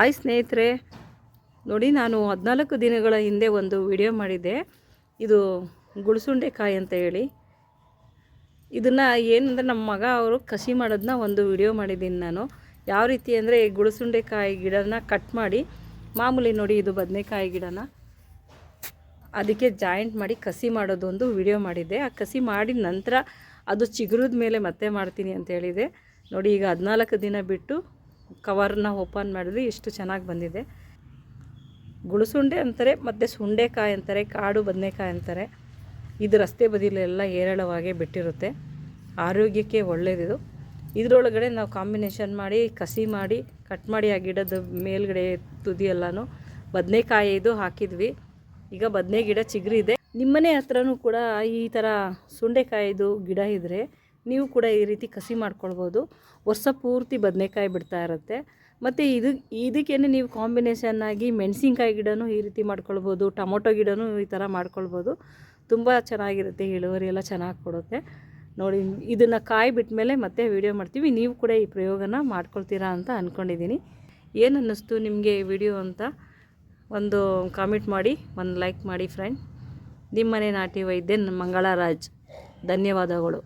Hi ಸ್ನೇಹಿತರೆ. ನೋಡಿ, ನಾನು ಹದಿನಾಲ್ಕು ದಿನಗಳ ಹಿಂದೆ ಒಂದು ವಿಡಿಯೋ ಮಾಡಿದ್ದೆ. ಇದು ಗುಳಸುಂಡೆಕಾಯಿ ಅಂತ ಹೇಳಿ. ಇದನ್ನು ಏನಂದರೆ ನಮ್ಮ ಮಗ ಅವರು ಕಸಿ ಮಾಡೋದನ್ನ ಒಂದು ವಿಡಿಯೋ ಮಾಡಿದ್ದೀನಿ ನಾನು. ಯಾವ ರೀತಿ ಅಂದರೆ ಗುಳಸುಂಡೆಕಾಯಿ ಗಿಡನ ಕಟ್ ಮಾಡಿ, ಮಾಮೂಲಿ ನೋಡಿ ಇದು ಬದನೆಕಾಯಿ ಗಿಡನ. ಅದಕ್ಕೆ ಜಾಯಿಂಟ್ ಮಾಡಿ ಕಸಿ ಮಾಡೋದು ಒಂದು ವಿಡಿಯೋ ಮಾಡಿದ್ದೆ. ಆ ಕಸಿ ಮಾಡಿದ ನಂತರ ಅದು ಚಿಗುರಿದ ಮೇಲೆ ಮತ್ತೆ ಮಾಡ್ತೀನಿ ಅಂತ ಹೇಳಿದೆ. ನೋಡಿ, ಈಗ ಹದಿನಾಲ್ಕು ದಿನ ಬಿಟ್ಟು ಕವರ್ನ ಓಪನ್ ಮಾಡಿದ್ವಿ ಎಷ್ಟು ಚೆನ್ನಾಗಿ ಬಂದಿದೆ. ಗುಳಸುಂಡೆ ಅಂತಾರೆ, ಮತ್ತು ಸುಂಡೆಕಾಯಿ ಅಂತಾರೆ, ಕಾಡು ಬದನೆಕಾಯಿ ಅಂತಾರೆ. ಇದು ರಸ್ತೆ ಬದಿಲೆಲ್ಲ ಹೇರಳವಾಗೇ ಬಿಟ್ಟಿರುತ್ತೆ. ಆರೋಗ್ಯಕ್ಕೆ ಒಳ್ಳೆಯದಿದು ಇದರೊಳಗಡೆ ನಾವು ಕಾಂಬಿನೇಷನ್ ಮಾಡಿ, ಕಸಿ ಮಾಡಿ, ಕಟ್ ಮಾಡಿ ಆ ಗಿಡದ ಮೇಲ್ಗಡೆ ತುದಿಯೆಲ್ಲನೂ ಬದನೆಕಾಯಿ ಇದು ಹಾಕಿದ್ವಿ. ಈಗ ಬದನೆ ಗಿಡ ಚಿಗುರಿದೆ. ನಿಮ್ಮನೆ ಹತ್ರನೂ ಕೂಡ ಈ ಥರ ಸುಂಡೆಕಾಯಿದು ಗಿಡ ಇದ್ದರೆ ನೀವು ಕೂಡ ಈ ರೀತಿ ಕಸಿ ಮಾಡ್ಕೊಳ್ಬೋದು. ವರ್ಷ ಪೂರ್ತಿ ಬದನೆಕಾಯಿ ಬಿಡ್ತಾ ಇರುತ್ತೆ. ಮತ್ತು ಇದು, ಇದಕ್ಕೇನೆ ನೀವು ಕಾಂಬಿನೇಷನ್ ಆಗಿ ಮೆಣಸಿನ್ಕಾಯಿ ಗಿಡನೂ ಈ ರೀತಿ ಮಾಡ್ಕೊಳ್ಬೋದು, ಟೊಮೊಟೊ ಗಿಡನೂ ಈ ಥರ ಮಾಡ್ಕೊಳ್ಬೋದು. ತುಂಬ ಚೆನ್ನಾಗಿರುತ್ತೆ ಇಳುವರಿ ಎಲ್ಲ ಚೆನ್ನಾಗಿ ಕೊಡುತ್ತೆ. ನೋಡಿ, ಇದನ್ನು ಕಾಯಿ ಬಿಟ್ಟ ಮೇಲೆ ಮತ್ತೆ ವೀಡಿಯೋ ಮಾಡ್ತೀವಿ. ನೀವು ಕೂಡ ಈ ಪ್ರಯೋಗನ ಮಾಡ್ಕೊಳ್ತೀರಾ ಅಂತ ಅಂದ್ಕೊಂಡಿದ್ದೀನಿ ಏನು ಅನ್ನಿಸ್ತು ನಿಮಗೆ ವಿಡಿಯೋ ಅಂತ? ಒಂದು ಕಾಮೆಂಟ್ ಮಾಡಿ, ಒಂದು ಲೈಕ್ ಮಾಡಿ ಫ್ರೆಂಡ್ ನಿಮ್ಮನೆ ನಾಟಿ ವೈದ್ಯ ಮಂಗಳರಾಜ್. ಧನ್ಯವಾದಗಳು.